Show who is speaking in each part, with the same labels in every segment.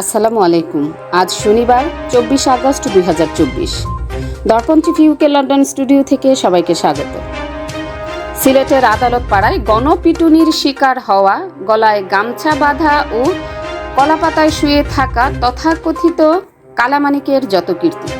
Speaker 1: আসসালামু আলাইকুম। আজ শনিবার, চব্বিশ আগস্ট দুই হাজার চব্বিশ। দর্পণ টিভিউকে লন্ডন স্টুডিও থেকে সবাইকে স্বাগত। সিলেটের আদালত পাড়ায় গণপিটুনির শিকার হওয়া, গলায় গামছা বাঁধা ও কলাপাতায় শুয়ে থাকা তথাকথিত কালামানিকের যত কীর্তি।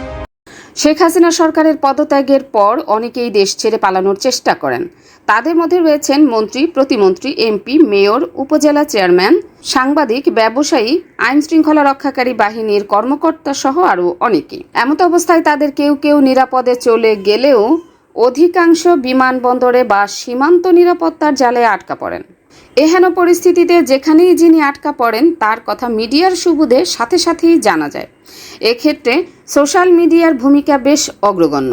Speaker 1: শেখ হাসিনা সরকারের পদত্যাগের পর অনেকেই দেশ ছেড়ে পালানোর চেষ্টা করেন। তাদের মধ্যে রয়েছেন মন্ত্রী, প্রতিমন্ত্রী, এমপি, মেয়র, উপজেলা চেয়ারম্যান, সাংবাদিক, ব্যবসায়ী আইন শৃঙ্খলা রক্ষাকারী বাহিনীর কর্মকর্তা সহ আরও অনেকে এমত অবস্থায় তাদের কেউ কেউ নিরাপদে চলে গেলেও অধিকাংশ বিমানবন্দরে বা সীমান্ত নিরাপত্তার জালে আটকা পড়েন। এহেন পরিস্থিতিতে যেখানেই যিনি আটকা পড়েন, তার কথা মিডিয়ার সুবুদে সাথে সাথেই জানা যায়। এক্ষেত্রে সোশ্যাল মিডিয়ার ভূমিকা বেশ অগ্রগণ্য।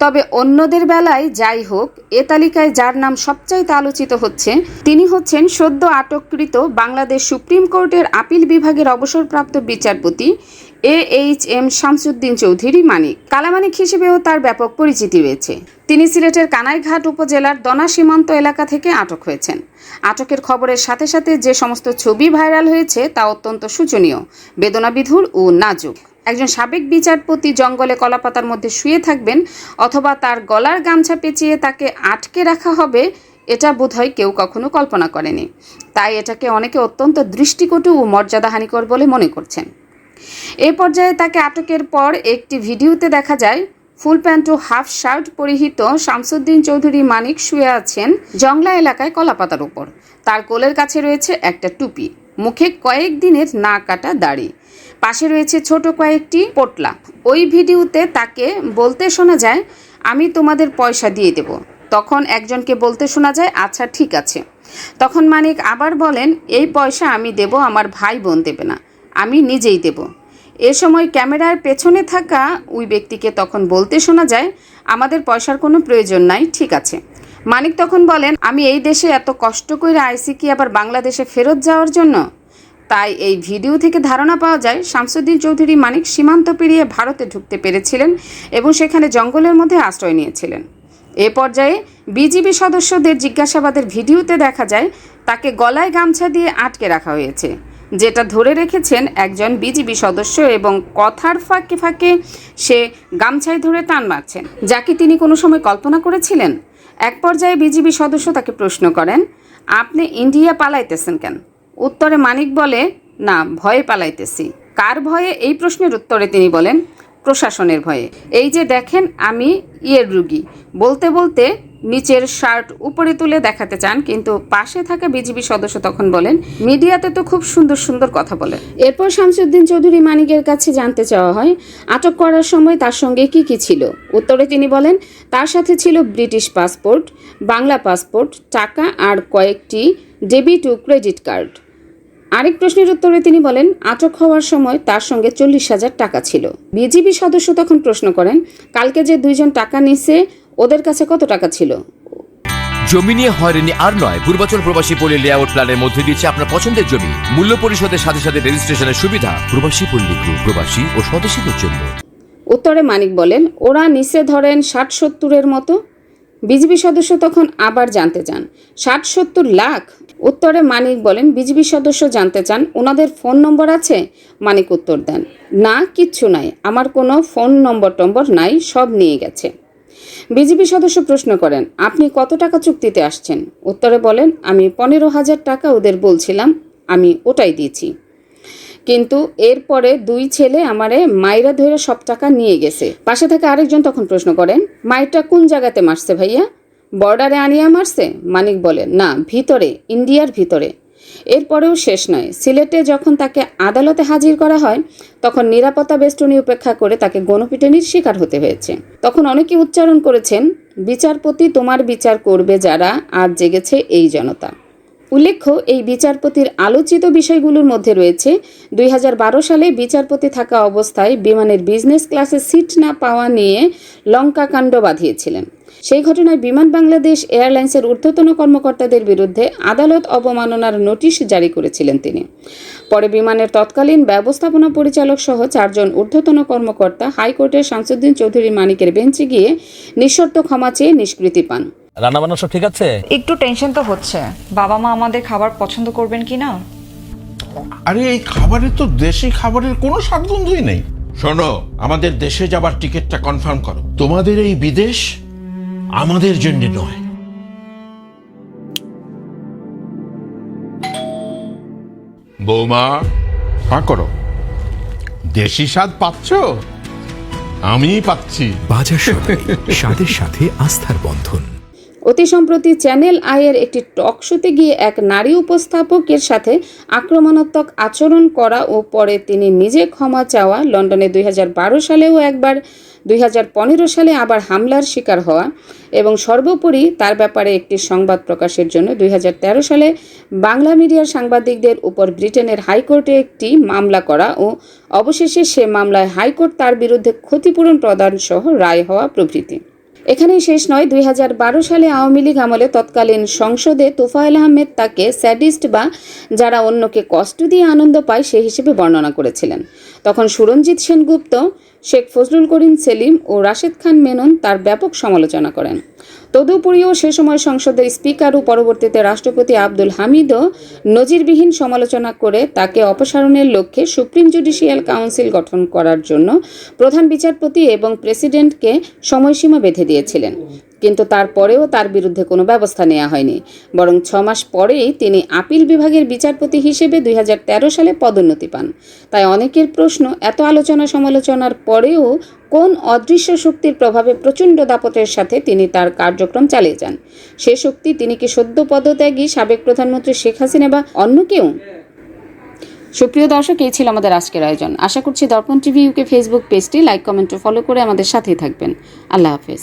Speaker 1: তবে অন্যদের বেলায় যাই হোক, এ তালিকায় যার নাম সবচাইতে আলোচিত হচ্ছে, তিনি হচ্ছেন সদ্য আটককৃত বাংলাদেশ সুপ্রিম কোর্টের আপিল বিভাগের অবসরপ্রাপ্ত বিচারপতি A H M Shamsuddin Chowdhury Manik. Kalamanik হিসেবেও তার ব্যাপক পরিচিতি রয়েছে। তিনি সিলেটের কানাইঘাট উপজেলার দনা সীমান্ত এলাকা থেকে আটক হয়েছেন। আটকের খবরের সাথে সাথে যে সমস্ত ছবি ভাইরাল হয়েছে তা অত্যন্ত শোচনীয়, বেদনাবিধুর ও নাজুক। একজন সাবেক বিচারপতি জঙ্গলে কলাপাতার মধ্যে শুয়ে থাকবেন অথবা তার গলার গামছা পেঁচিয়ে তাকে আটকে রাখা হবে, এটা বোধহয় কেউ কখনো কল্পনা করেনি। তাই এটাকে অনেকে অত্যন্ত দৃষ্টিকটু ও মর্যাদাহানিকর বলে মনে করছেন। এ পর্যায়ে তাকে আটকের পর একটি ভিডিওতে দেখা যায় ফুল প্যান্ট ও হাফ শার্ট পরিহিত শামসুদ্দিন চৌধুরী মানিক শুয়ে আছেন জংলা এলাকায় কলাপাতার উপর। তার কোলের কাছে রয়েছে একটা টুপি, মুখে কয়েক দিনের না কাটা দাড়ি। পাশে রয়েছে ছোট কয়েকটি পোটলা। ওই ভিডিওতে তাকে বলতে শোনা যায়, আমি তোমাদের পয়সা দিয়ে দেব। তখন একজনকে বলতে শোনা যায় আচ্ছা ঠিক আছে। তখন মানিক আবার বলেন, এই পয়সা আমি দেব, আমার ভাই বোন দেবে না। আমি নিজেই দেব। এ সময় ক্যামেরার পেছনে থাকা ওই ব্যক্তিকে তখন বলতে শোনা যায়, আমাদের পয়সার কোনো প্রয়োজন নাই, ঠিক আছে। মানিক তখন বলেন, আমি এই দেশে এত কষ্ট করে আইসি কি আবার বাংলাদেশে ফেরত যাওয়ার জন্য? তাই এই ভিডিও থেকে ধারণা পাওয়া যায়, শামসুদ্দিন চৌধুরী মানিক সীমান্ত পেরিয়ে ভারতে ঢুকতে পেরেছিলেন এবং সেখানে জঙ্গলের মধ্যে আশ্রয় নিয়েছিলেন। এ পর্যায়ে বিজিবি সদস্যদের জিজ্ঞাসাবাদের ভিডিওতে দেখা যায়, তাকে গলায় গামছা দিয়ে আটকে রাখা হয়েছে। যেটা ধরে রেখেছেন একজন বিজিবি সদস্য এবং কথার ফাঁকে ফাঁকে সে গামছায় ধরে টান মারছেন। যাকে তিনি কোনো সময় কল্পনা করেছিলেন? এক পর্যায়ে বিজিবি সদস্য তাকে প্রশ্ন করেন, আপনি ইন্ডিয়া পালাইতেছেন কেন? উত্তরে মানিক বলে, না, ভয়ে পালাইতেছি। কার ভয়ে? এই প্রশ্নের উত্তরে তিনি বলেন, প্রশাসনের ভয়ে। এই যে দেখেন, আমি ইয়ের রুগী। বলতে বলতে নিচের শার্ট উপরে তুলে দেখাতে চান, কিন্তু পাশে থাকা বিজিবি সদস্য তখন বলেন, মিডিয়াতে তো খুব সুন্দর সুন্দর কথা বলে এরপর শামসুদ্দিন চৌধুরী মানিকের কাছে জানতে চাওয়া হয়, আটক করার সময় তার সঙ্গে কি কি ছিল? উত্তরে তিনি বলেন, তার সাথে ছিল ব্রিটিশ পাসপোর্ট, বাংলা পাসপোর্ট, টাকা আর কয়েকটি ডেবিট ও ক্রেডিট কার্ড। আরেক প্রশ্নের উত্তরে তিনি বলেন, আটক হওয়ার সময় তার সঙ্গে চল্লিশ হাজার টাকা ছিল। বিজিবি সদস্য তখন প্রশ্ন করেন, কালকে যে দুইজন টাকা নিছে ওদের কাছে কত টাকা ছিল?
Speaker 2: জমি নিয়ে হয়রানি আর নয়। পূর্বাচল প্রবাসী পল্লী লেআউট প্ল্যানের মধ্যে দিচ্ছে আপনার পছন্দের জমি মূল্য পরিশোধের সাথে সাথে রেজিস্ট্রেশনের সুবিধা প্রবাসী পল্লী গ্রুপ প্রবাসী ও স্বদেশীদের জন্য।
Speaker 1: উত্তরে মানিক বলেন ওরা নিচে ধরেন ষাট সত্তরের মতো। বিজিবি সদস্য তখন আবার জানতে চান। ষাট সত্তর লাখ? উত্তরে মানিক বলেন বিজিবি সদস্য জানতে চান ওনাদের ফোন নম্বর আছে? মানিক উত্তর দেন না কিচ্ছু নাই। আমার কোনো ফোন নম্বর টম্বর নাই সব নিয়ে গেছে। বিজিবি সদস্য প্রশ্ন করেন, আপনি কত টাকা চুক্তিতে আসছেন? উত্তরে বলেন, আমি পনেরো হাজার টাকা ওদের বলছিলাম, আমি ওটাই দিয়েছি। কিন্তু এরপরে দুই ছেলে আমারে মাইরা ধরে সব টাকা নিয়ে গেছে। পাশে থেকে আরেকজন তখন প্রশ্ন করেন, মাইরটা কোন জায়গাতে মারছে ভাইয়া? বর্ডারে আনিয়া মারছে? মানিক বলে, না, ভিতরে, ইন্ডিয়ার ভিতরে। এরপরেও শেষ নয়। সিলেটে যখন তাকে আদালতে হাজির করা হয়, তখন নিরাপত্তা বেষ্টনী উপেক্ষা করে তাকে গণপিটনির শিকার হতে হয়েছে। তখন অনেকে উচ্চারণ করেছেন, বিচারপতি তোমার বিচার করবে যারা আজ জেগেছে এই জনতা। উল্লেখ্য, এই বিচারপতির আলোচিত বিষয়গুলোর মধ্যে রয়েছে, দুই হাজার বারো সালে বিচারপতি থাকা অবস্থায় বিমানের বিজনেস ক্লাসে সিট না পাওয়া নিয়ে লঙ্কা কাণ্ড বাঁধিয়েছিলেন। সেই ঘটনায় বিমান বাংলাদেশ এয়ারলাইন্সের ঊর্ধ্বতন কর্মকর্তাদের বিরুদ্ধে আদালত অবমাননার নোটিশ জারি করেছিলেন তিনি। পরে বিমানের তৎকালীন ব্যবস্থাপনা পরিচালক সহ চারজন ঊর্ধ্বতন কর্মকর্তা হাইকোর্টের শামসুদ্দিন চৌধুরী মানিকের বেঞ্চে গিয়ে নিঃশর্ত ক্ষমা চেয়ে নিষ্কৃতি পান।
Speaker 3: রান্না বান্না সব ঠিক আছে?
Speaker 4: একটু টেনশন তো হচ্ছে। বাবা মা আমাদের খাবার পছন্দ করবেন কি না
Speaker 3: আরে এই খাবারে তো দেশি খাবারের কোনো স্বাদগন্ধই নেই। শোনো আমাদের দেশে যাবার টিকিটটা কনফার্ম করো। তোমাদের এই বিদেশ আমাদের জন্য নয়। বৌমা হ্যাঁ করো। দেশি স্বাদ পাচ্ছ? আমি পাচ্ছি।
Speaker 4: বাজার সদাই স্বাদের সাথে আস্থার বন্ধন।
Speaker 1: অতি সম্প্রতি চ্যানেল আইয়ের একটি টক শোতে গিয়ে এক নারী উপস্থাপকের সাথে আক্রমণাত্মক আচরণ করা ও পরে তিনি নিজে ক্ষমা চাওয়া লন্ডনে দুই হাজার বারো সালেও একবার, দুই হাজার পনেরো সালে আবার হামলার শিকার হওয়া এবং সর্বোপরি তার ব্যাপারে একটি সংবাদ প্রকাশের জন্য দুই হাজার তেরো সালে বাংলা মিডিয়ার সাংবাদিকদের উপর ব্রিটেনের হাইকোর্টে একটি মামলা করা ও অবশেষে সে মামলায় হাইকোর্ট তার বিরুদ্ধে ক্ষতিপূরণ প্রদান সহ রায় হওয়া প্রভৃতি। এখানেই শেষ নয়। দুই সালে আওয়ামী লীগ আমলে তৎকালীন সংসদে তোফায়েল আহমেদ তাকে স্যাডিস্ট বা যারা অন্যকে কষ্ট দিয়ে আনন্দ পায় সে হিসেবে বর্ণনা করেছিলেন। তখন সুরঞ্জিত সেনগুপ্ত, শেখ ফজলুল করিম সেলিম ও রাশেদ খান মেনন তার ব্যাপক সমালোচনা করেন। তদুপরিও সে সময় সংসদের স্পিকার ও পরবর্তীতে রাষ্ট্রপতি আব্দুল হামিদও নজিরবিহীন সমালোচনা করে তাকে অপসারণের লক্ষ্যে সুপ্রিম জুডিশিয়াল কাউন্সিল গঠন করার জন্য প্রধান বিচারপতি এবং প্রেসিডেন্টকে সময়সীমা বেঁধে দিয়েছিলেন। কিন্তু তারপরেও তার বিরুদ্ধে কোনো ব্যবস্থা নেওয়া হয়নি। বরং ছ মাস পরেই তিনি আপিল বিভাগের বিচারপতি হিসেবে দুই হাজার তেরো সালে পদোন্নতি পান। তাই অনেকের প্রশ্ন, এত আলোচনা সমালোচনার পরেও কোন অদৃশ্য শক্তির প্রভাবে প্রচণ্ড দাপটের সাথে তিনি তার কার্যক্রম চালিয়ে যান? সে শক্তি তিনি কি সদ্য পদত্যাগী সাবেক প্রধানমন্ত্রী শেখ হাসিনা বা অন্য কেউ? সুপ্রিয় দর্শক, এই ছিল আমাদের আজকের আয়োজন। আশা করছি দর্পণ টিভি ইউকে ফেসবুক পেজটি লাইক, কমেন্ট ও ফলো করে আমাদের সাথেই থাকবেন। আল্লাহ হাফেজ।